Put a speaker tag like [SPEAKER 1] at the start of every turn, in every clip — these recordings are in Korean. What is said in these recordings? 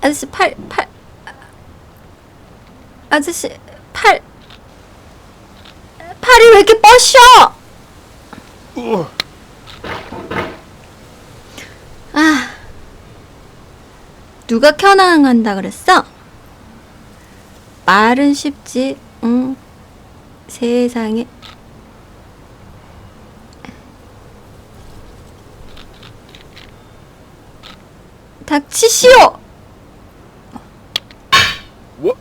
[SPEAKER 1] 아저씨 팔, 팔. 아저씨 팔. 팔이 왜 이렇게 뻗셔?
[SPEAKER 2] 어,
[SPEAKER 1] 아. 누가 켜나간다 그랬어? 말은 쉽지, 응. 세상에. 닥치시오!
[SPEAKER 2] 뭐?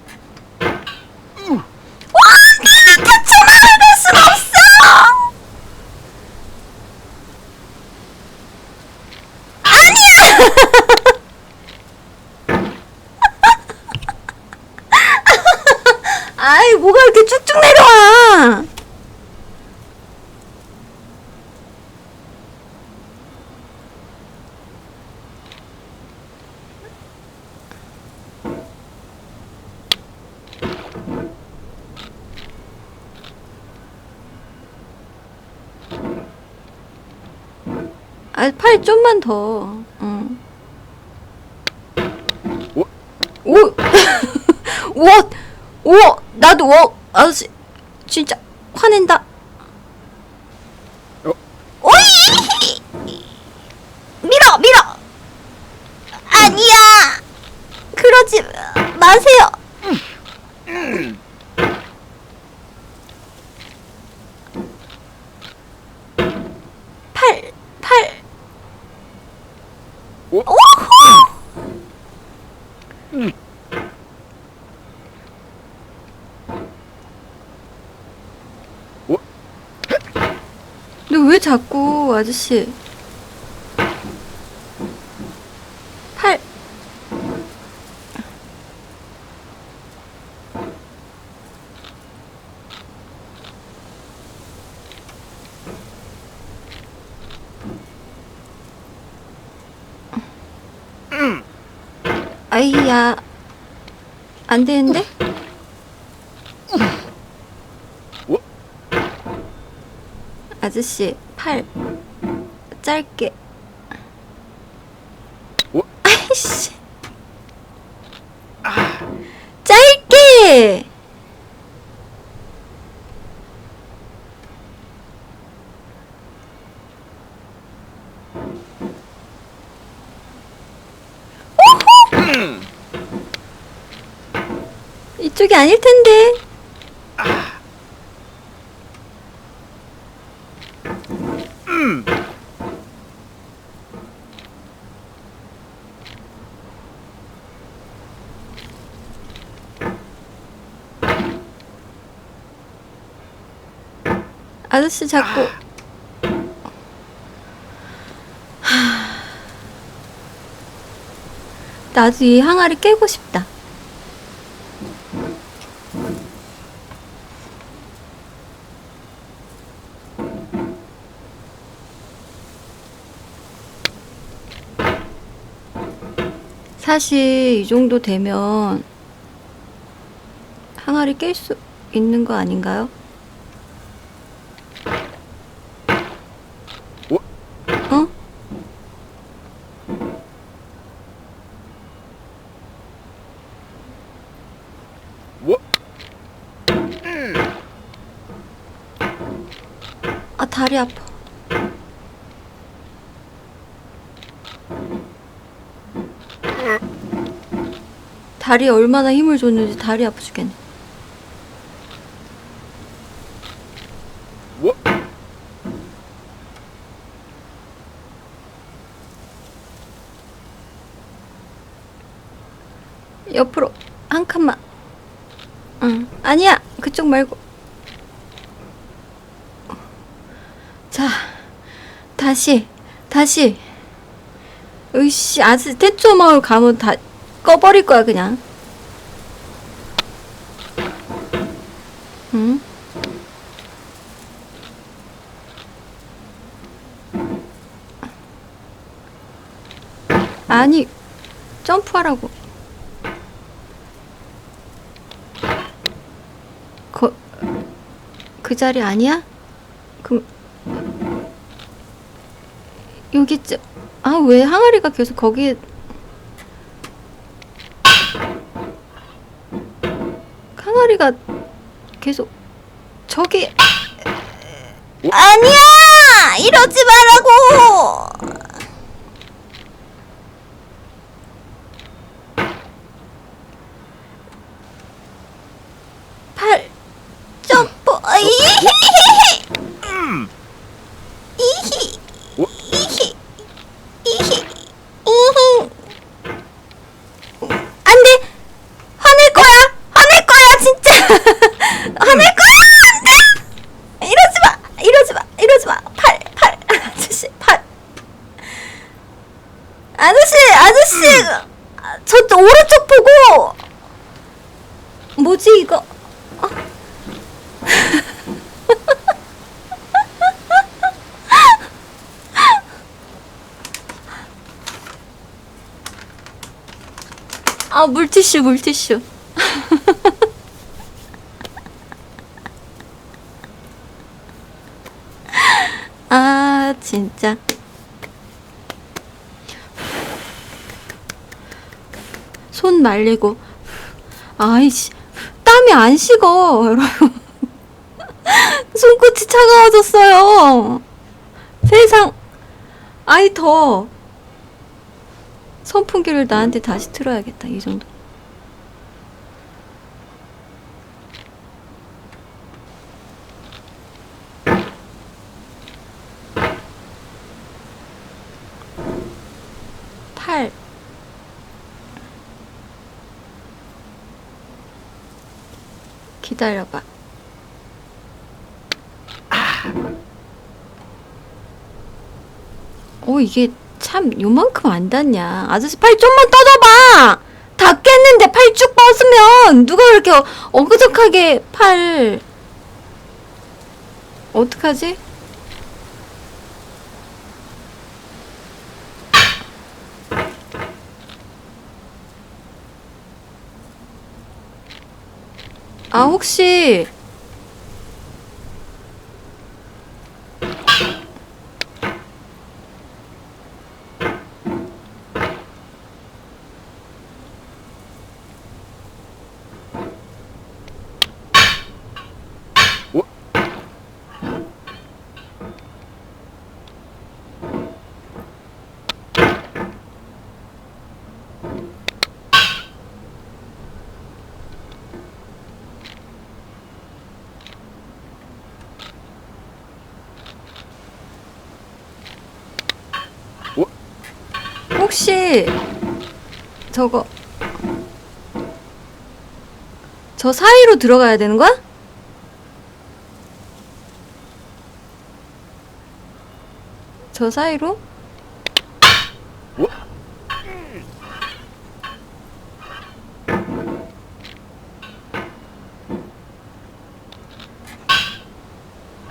[SPEAKER 1] 대충 말할 순 없어! 아니야! 아이, 뭐가 이렇게 쭉쭉 내려와! 아, 팔 좀만 더. 응.
[SPEAKER 2] 오?
[SPEAKER 1] 오! 나도 워! 아저씨, 진짜 화낸다.
[SPEAKER 2] 어?
[SPEAKER 1] 오이! 밀어! 밀어! 아니야! 그러지 마세요. 팔, 팔.
[SPEAKER 2] 오?
[SPEAKER 1] 오호!
[SPEAKER 2] 오?
[SPEAKER 1] 너왜 자꾸 아저씨 팔 아이야 안 되는데?
[SPEAKER 2] 뭐?
[SPEAKER 1] 아저씨 팔 짧게
[SPEAKER 2] 뭐?
[SPEAKER 1] 아이씨 짧게 오호! 이쪽이 아닐 텐데. 아저씨 자꾸. 하... 나도 이 항아리 깨고 싶다. 사실 이 정도 되면 항아리 깰 수 있는 거 아닌가요?
[SPEAKER 2] 오?
[SPEAKER 1] 어?
[SPEAKER 2] 뭐?
[SPEAKER 1] 아 다리 아파. 다리에 얼마나 힘을 줬는지 다리 아파 죽겠네.
[SPEAKER 2] 뭐?
[SPEAKER 1] 옆으로 한 칸만. 응. 아니야. 그쪽 말고. 자. 다시. 다시. 으이씨. 아직 태초 마을 가면 다 꺼버릴 거야, 그냥. 응? 아니, 점프하라고. 거, 그 자리 아니야? 그럼 여기쯤 아왜 항아리가 계속 거기에 소리가 계속 저기
[SPEAKER 2] 어?
[SPEAKER 1] 아니야 이러지 말라고 팔 점프 이히히히 이히
[SPEAKER 2] 어?
[SPEAKER 1] 이히 이히 이히 안돼 화낼 거야 화낼 거야 진짜 화낼 거야 안돼 이러지 마 이러지 마 이러지 마팔팔 아저씨 팔 아저씨 아저씨 아, 저 오른쪽 보고 뭐지 이거 어? 아 물티슈 물티슈. 아 진짜. 손 말리고 아이씨 땀이 안 식어. 여러분 손끝이 차가워졌어요. 세상 아이 더 선풍기를 나한테 다시 틀어야겠다. 이 정도 팔 기다려봐. 어 이게 참 요만큼 안 닿냐? 아저씨 팔 좀만 떠줘봐! 닿겠는데 팔 쭉 뻗으면 누가 그렇게 어- 어그적하게 팔 어떡하지? 아 혹시 혹시 저거 저 사이로 들어가야 되는 거야? 저 사이로?
[SPEAKER 2] 어?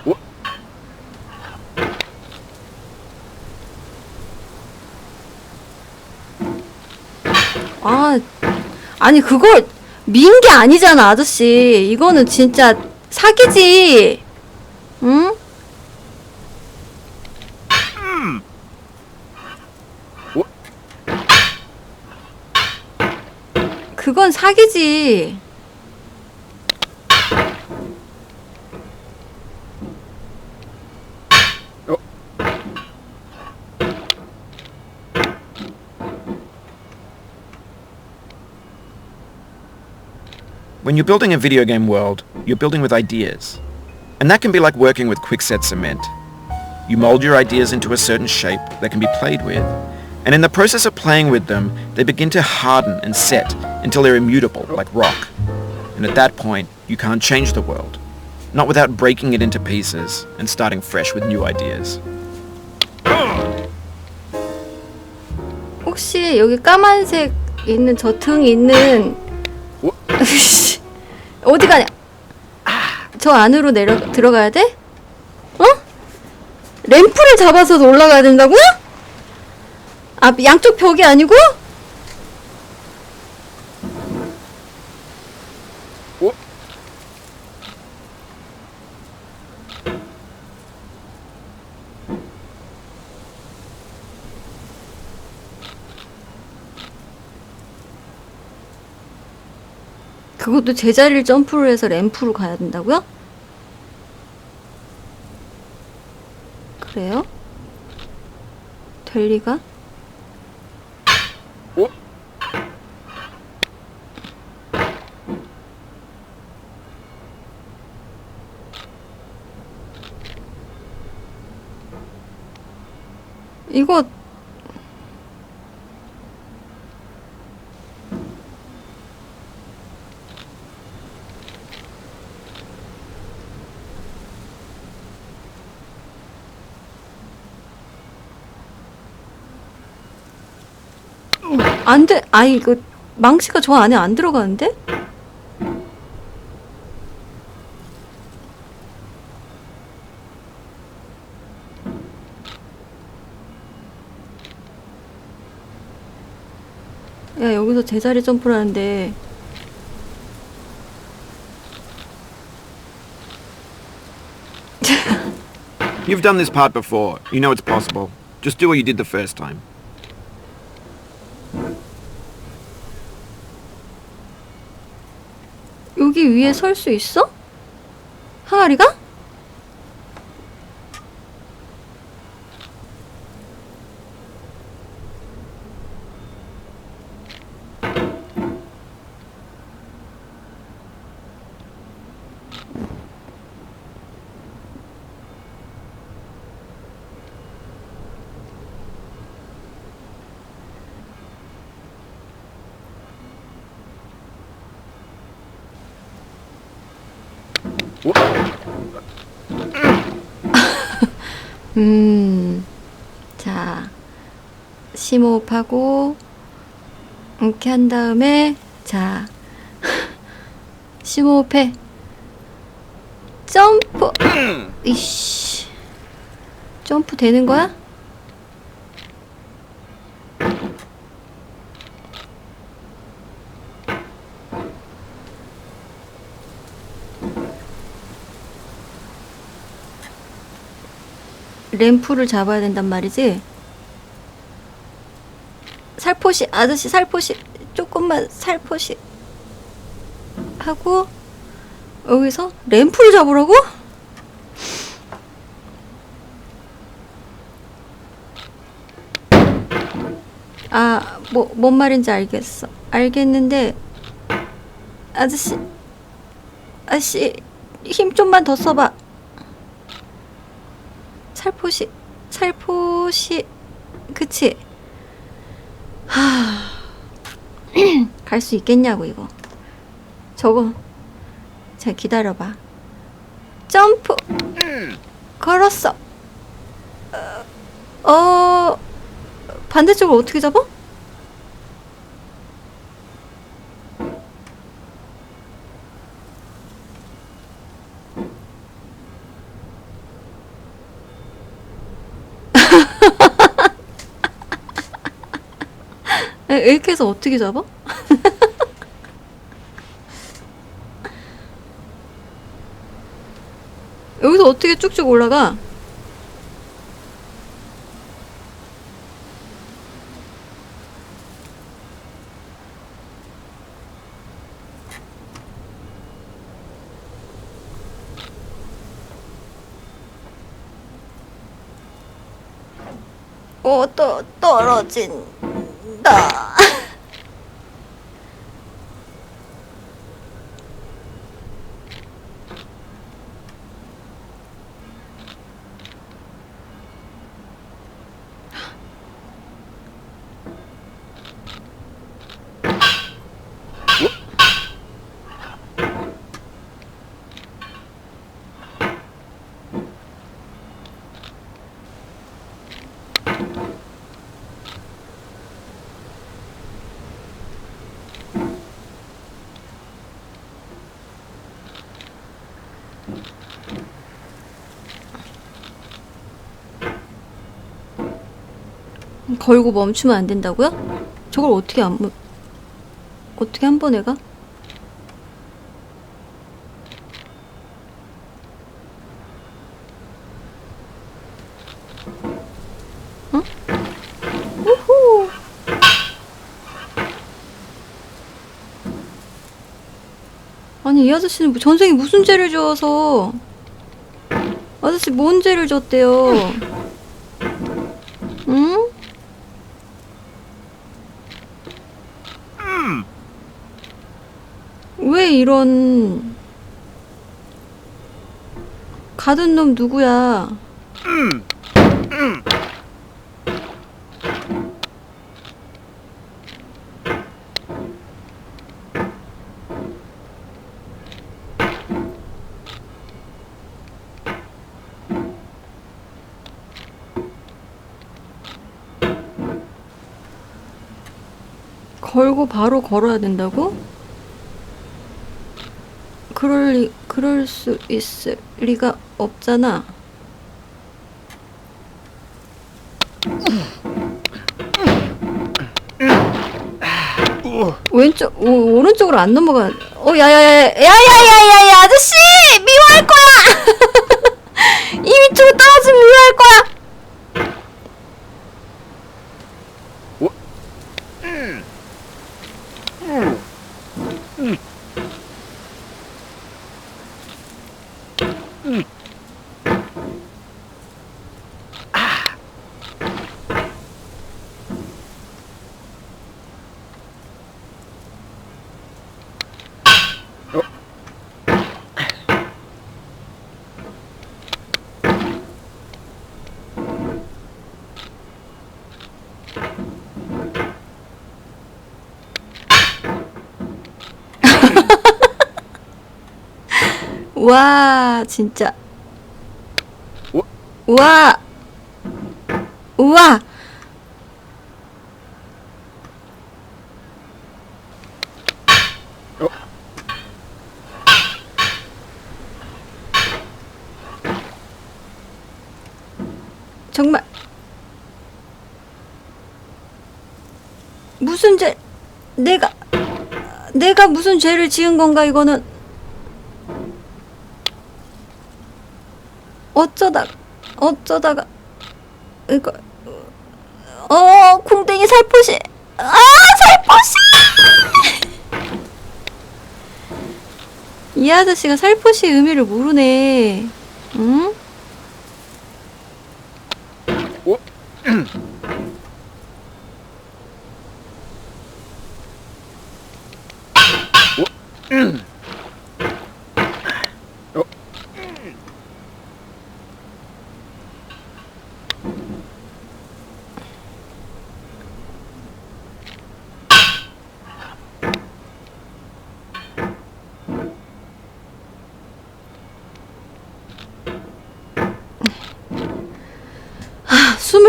[SPEAKER 2] 어?
[SPEAKER 1] 아, 아니 그걸 민 게 아니잖아, 아저씨. 이거는 진짜 사기지. 응?
[SPEAKER 2] 어?
[SPEAKER 1] 그건 사기지.
[SPEAKER 3] When you're building a video game world, you're building with ideas. And that can be like working with quickset cement. You mold your ideas into a certain shape that can be played with, and in the process of playing with them, they begin to harden and set until they're immutable, like rock. And at that point, you can't change the world. Not without breaking it into pieces and starting fresh with new ideas.
[SPEAKER 1] 혹시 여기 까만색 있는 저 등 있는
[SPEAKER 2] 어?
[SPEAKER 1] 어디 가냐? 저 안으로 내려 들어가야 돼? 어? 램프를 잡아서 올라가야 된다고? 아 양쪽 벽이 아니고?
[SPEAKER 2] 어?
[SPEAKER 1] 그것도 제자리를 점프를 해서 램프로 가야 된다고요? 그래요? 될 리가?
[SPEAKER 2] 어?
[SPEAKER 1] 이거 안 돼. 아 이거 망치가 저 안에 안 들어가는데? 야 여기서 제자리 점프를 하는데
[SPEAKER 3] You've done this part before. You know it's possible. Just do what you did the first time.
[SPEAKER 1] 여기 위에 설 수 있어? 항아리가?
[SPEAKER 2] 어?
[SPEAKER 1] 음, 자, 심호흡하고, 이렇게 한 다음에, 자, 심호흡해. 점프! 이씨. 점프 되는 거야? 램프를 잡아야 된단 말이지? 살포시, 아저씨 살포시, 조금만 살포시. 하고, 여기서 램프를 잡으라고? 아, 뭐, 뭔 말인지 알겠어. 알겠는데, 아저씨, 아저씨, 힘 좀만 더 써봐. 살포시, 살포시, 그치? 하, 갈 수 있겠냐고, 이거. 저거, 자, 기다려봐. 점프! 걸었어. 어, 어, 반대쪽으로 어떻게 잡아? 이렇게 해서 어떻게 잡아? 여기서 어떻게 쭉쭉 올라가? 어, 또 떨어진다. 걸고 멈추면 안 된다고요? 저걸 어떻게 안 멈... 어떻게 한 번에 가? 이 아저씨는 뭐 전생에 무슨 죄를 지어서 아저씨 뭔 죄를 졌대요 응? 왜 이런 가둔 놈 누구야 걸고 바로 걸어야 된다고? 그럴 리, 그럴 수 있을 리가 없잖아. 왼쪽 오, 오른쪽으로 안 넘어가. 어 야야야 야야야야야 아저씨 미워할 거야. 이 밑으로 떨어지면 미워할 거야. 와 진짜.
[SPEAKER 2] 오.
[SPEAKER 1] 우와. 우와.
[SPEAKER 2] 어.
[SPEAKER 1] 정말. 무슨 죄 내가 내가 무슨 죄를 지은 건가 이거는 어쩌다 어쩌다가 이거 어 콩땡이 살포시 아 살포시 이 아저씨가 살포시의 의미를 모르네 응?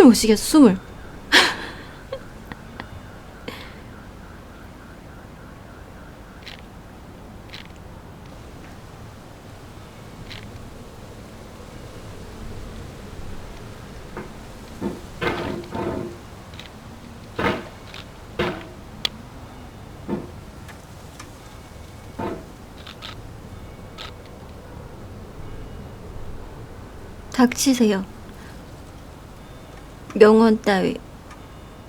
[SPEAKER 1] 오시게 숨을. 닥치세요. 명언 따위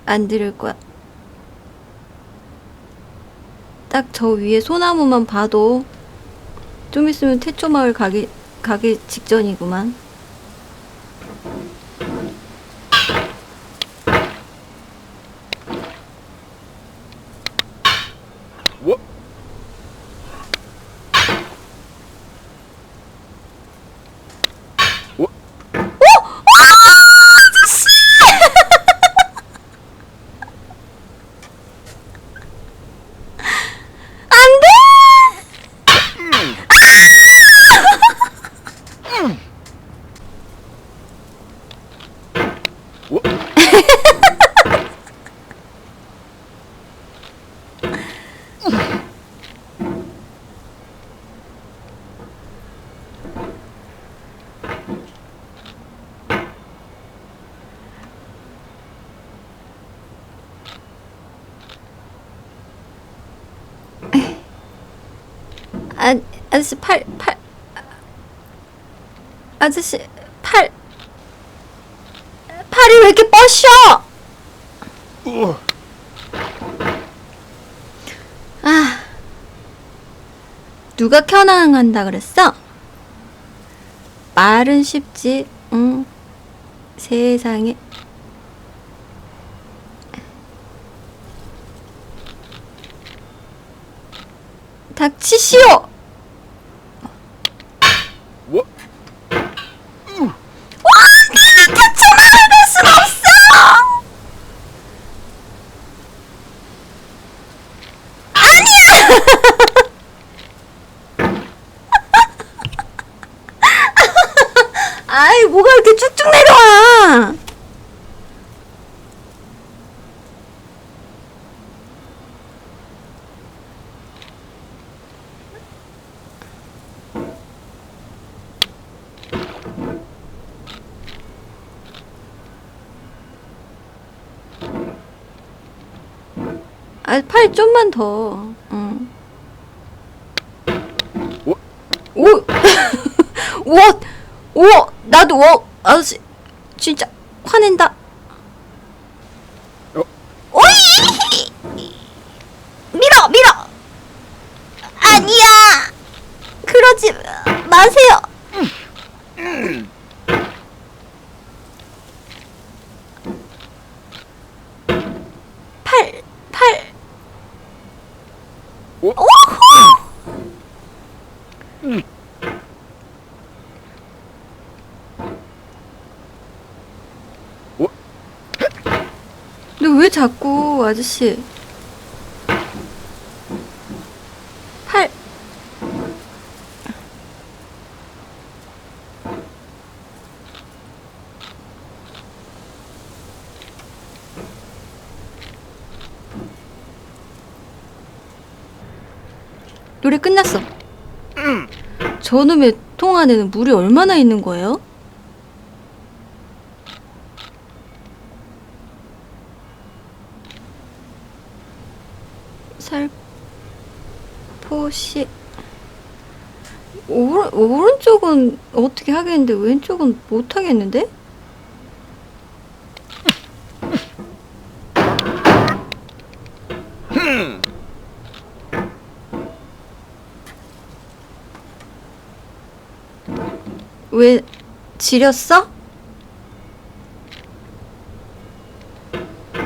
[SPEAKER 1] 안 들을 거야. 딱 저 위에 소나무만 봐도 좀 있으면 태초 마을 가기 가기 직전이구만.
[SPEAKER 2] 오. 오.
[SPEAKER 1] 안 돼!
[SPEAKER 2] 오.
[SPEAKER 1] 아, 아저씨 팔, 팔. 아저씨 팔. 팔이 왜 이렇게 뻗셔?
[SPEAKER 2] 오.
[SPEAKER 1] 아. 누가 켜낭한다 그랬어? 말은 쉽지. 응. 세상에. 닥치시오.
[SPEAKER 2] What?
[SPEAKER 1] 대체만 해볼 순 없어! 아니야! 아이, 뭐가 이렇게 쭉쭉 내려와! 아, 팔 좀만 더. 응.
[SPEAKER 2] 오.
[SPEAKER 1] 오! 우와! 나도, 와! 아저씨, 진짜, 화낸다.
[SPEAKER 2] 어?
[SPEAKER 1] 오이! 밀어! 밀어! 아니야! 그러지 마세요! 팔, 팔.
[SPEAKER 2] 오.
[SPEAKER 1] 오호!
[SPEAKER 2] 오.
[SPEAKER 1] 근데 왜 자꾸 아저씨 팔 노래 끝났어. 저놈의 통 안에는 물이 얼마나 있는 거예요? 살포시 오른, 오른쪽은 어떻게 하겠는데 왼쪽은 못 하겠는데? 왜 지렸어?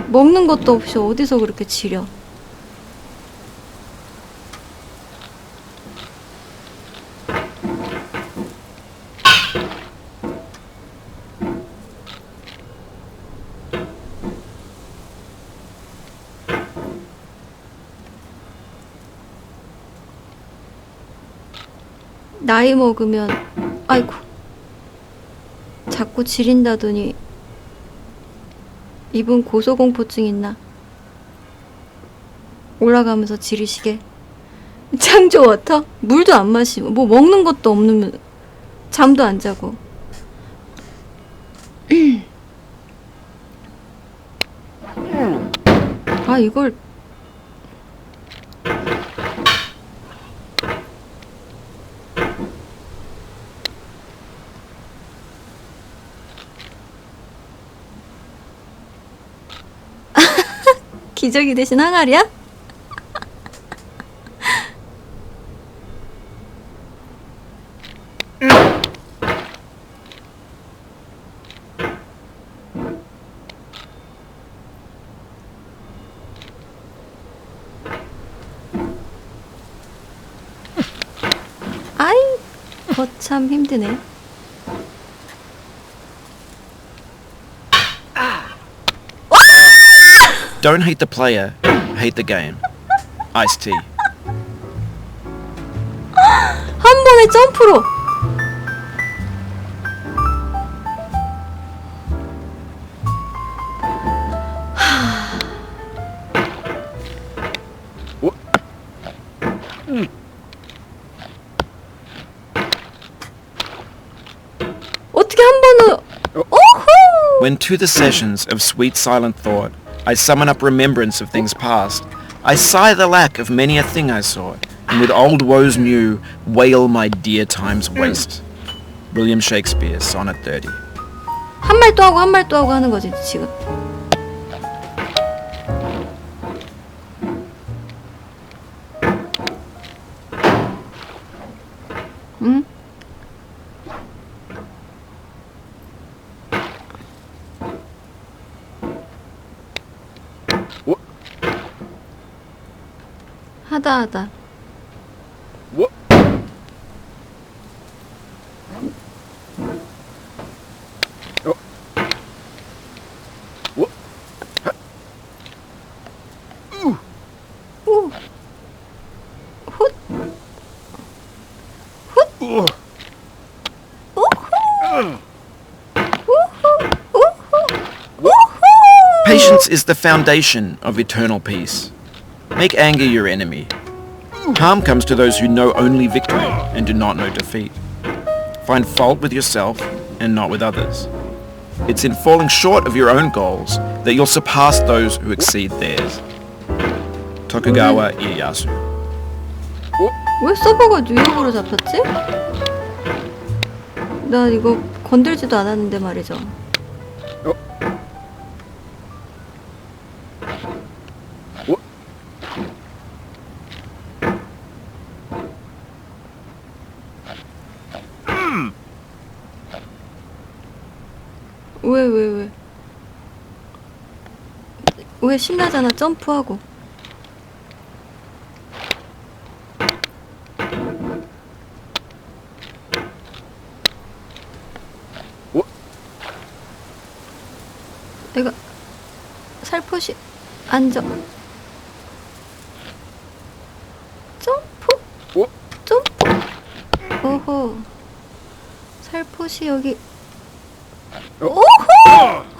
[SPEAKER 1] 먹는 것도 없이 어디서 그렇게 지려? 나이 먹으면 아이고 자꾸 지린다더니 이분 고소공포증 있나? 올라가면서 지르시게 창조 워터? 물도 안 마시고 뭐 먹는 것도 없는 잠도 안 자고 아 이걸 기저귀 대신 항아리야? 아이, 거참 힘드네.
[SPEAKER 3] Don't hate the player, hate the game. Ice tea.
[SPEAKER 1] 한 번에 점프로.
[SPEAKER 2] 오.
[SPEAKER 1] 어떻게 한 번은 오호!
[SPEAKER 3] When to the sessions of sweet silent thought I summon up remembrance of things past, I sigh the lack of many a thing I sought, and with old woes new wail my dear time's waste. William Shakespeare, Sonnet 30.
[SPEAKER 1] 한 말 또 하고 한 말 또 하고 하는 거지 지금. 하다 하다.
[SPEAKER 2] What? Oh. What? Ooh.
[SPEAKER 1] 오. 훗.
[SPEAKER 2] Ugh.
[SPEAKER 1] 우후. 우후. 우후. 우후.
[SPEAKER 3] Patience is the foundation of eternal peace. Make anger your enemy. Harm comes to those who know only victory and do not know defeat. Find fault with yourself and not with others. It's in falling short of your own goals that you'll surpass those who exceed theirs. Tokugawa Ieyasu.
[SPEAKER 1] 왜 서버가 뉴욕으로 잡혔지? 나 이거 건들지도 않았는데 말이죠. 왜 신나잖아, 점프하고.
[SPEAKER 2] What?
[SPEAKER 1] 내가 살포시 앉아. 점프,
[SPEAKER 2] What?
[SPEAKER 1] 점프. 오호. 살포시 여기.
[SPEAKER 2] Oh.
[SPEAKER 1] 오호!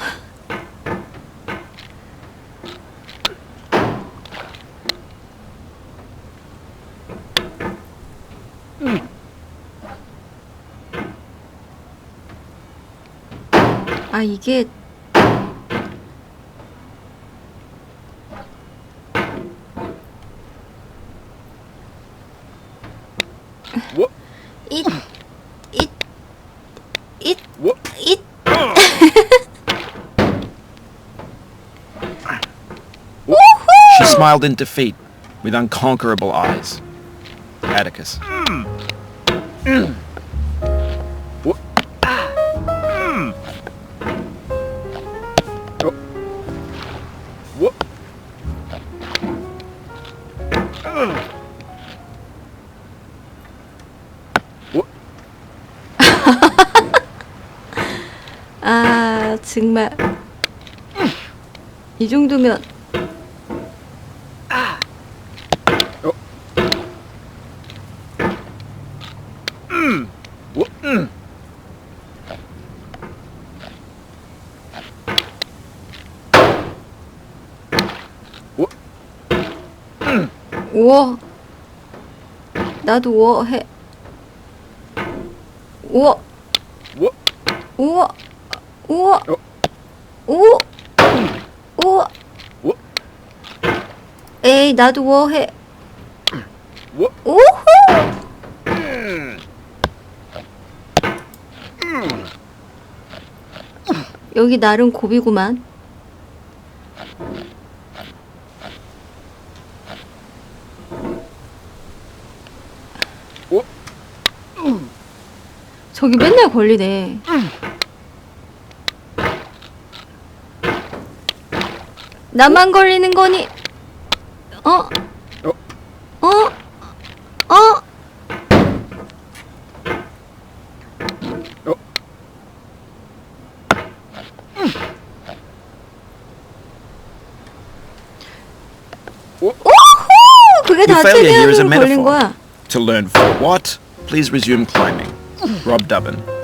[SPEAKER 1] 아 이게
[SPEAKER 2] What?
[SPEAKER 1] 잇, 잇, 잇,
[SPEAKER 2] What?
[SPEAKER 1] 잇.
[SPEAKER 3] She smiled in defeat with unconquerable eyes. Atticus.
[SPEAKER 1] 아 정말. 이 정도면
[SPEAKER 2] Oh. What? Mm. What?
[SPEAKER 1] 우와 나도 우와 해. 우와
[SPEAKER 2] What?
[SPEAKER 1] 우와 우와
[SPEAKER 2] 어.
[SPEAKER 1] 우와 우와? 에이 나도 우와 해? 우후! 여기 나름 고비구만 저기 맨날 걸리네 나만 걸리는 거니 어?
[SPEAKER 2] 어?
[SPEAKER 1] 어? 어?
[SPEAKER 2] Oh.
[SPEAKER 1] 그게 다
[SPEAKER 3] failure here is a
[SPEAKER 1] 최대한으로 걸린
[SPEAKER 3] metaphor.
[SPEAKER 1] 거야
[SPEAKER 3] To learn for what, please resume climbing. Rob Dubbin.